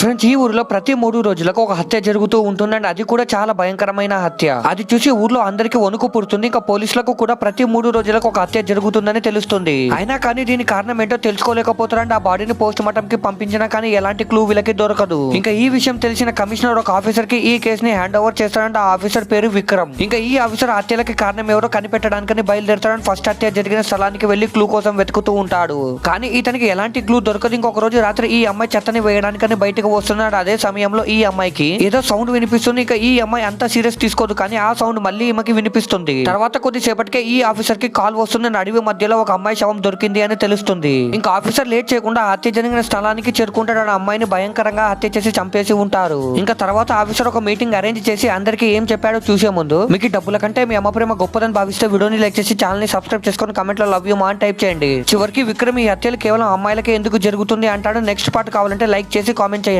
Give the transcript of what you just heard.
Friends ఈ ఊరిలో ప్రతి మూడు రోజులకు ఒక హత్య జరుగుతూ ఉంటుందండి. అది కూడా చాలా భయంకరమైన హత్య. అది చూసి ఊర్లో అందరికీ వణుకు పుడుతుంది. ఇంకా పోలీసులకు కూడా ప్రతి మూడు రోజులకు ఒక హత్య జరుగుతుందని తెలుస్తుంది. అయినా కానీ దీని కారణం ఏంటో తెలుసుకోలేకపోతారండి ఆ బాడీని పోస్ట్ మార్టం కి పంపించినా కానీ ఎలాంటి క్లూ వీళ్ళకి దొరకదు. ఇంకా ఈ విషయం తెలిసిన కమిషనర్ ఒక ఆఫీసర్కి ఈ కేసుని హ్యాండ్ ఓవర్ చేస్తాడంటే. ఆ ఆఫీసర్ పేరు విక్రమ్. ఇంకా ఈ ఆఫీసర్ హత్యలకి కారణం ఎవరో కనిపెట్టడానికి బయలుదేరుతాడని ఫస్ట్ హత్య జరిగిన స్థలానికి వెళ్ళి క్లూ కోసం వెతుకుతూ ఉంటాడు. కానీ ఇతనికి ఎలాంటి క్లూ దొరకదు. ఇంకొక రోజు రాత్రి ఈ అమ్మాయి చెత్తని వేయడానికని బయటకు వస్తున్నాడు అదే సమయంలో ఈ అమ్మాయికి. ఏదో సౌండ్ వినిపిస్తుంది. ఇంకా ఈ అమ్మాయి అంత సీరియస్ తీసుకోదు. కానీ ఆ సౌండ్ మళ్ళీ ఈమెకి వినిపిస్తుంది. తర్వాత కొద్దిసేపటికే ఈ ఆఫీసర్కి కాల్ వస్తుంది అడవి మధ్యలో ఒక అమ్మాయి శవం దొరికింది అని తెలుస్తుంది. ఇంకా ఆఫీసర్ లేట్ చేయకుండా హత్య జరిగిన స్థలానికి చేరుకుంటాడు ఆ అమ్మాయిని భయంకరంగా హత్య చేసి చంపేసి ఉంటారు. ఇంకా తర్వాత ఆఫీసర్ ఒక మీటింగ్ అరేంజ్ చేసి అందరికి ఏం చెప్పాడో చూసే ముందు మీకు డబ్బుల కంటే మీ అమ్మ ప్రేమ గొప్పదని భావిస్తే వీడియోని లైక్ చేసి ఛానల్ని సబ్స్క్రైబ్ చేసుకొని కమెంట్లో లవ్ యూ మా అని టైప్ చేయండి. చివరికి విక్రమ్ ఈ హత్యలు కేవలం అమ్మాయిలకే ఎందుకు జరుగుతుంది అంటాడు. నెక్స్ట్ పార్ట్ కావాలంటే లైక్ చేసి కామెంట్ చేయండి.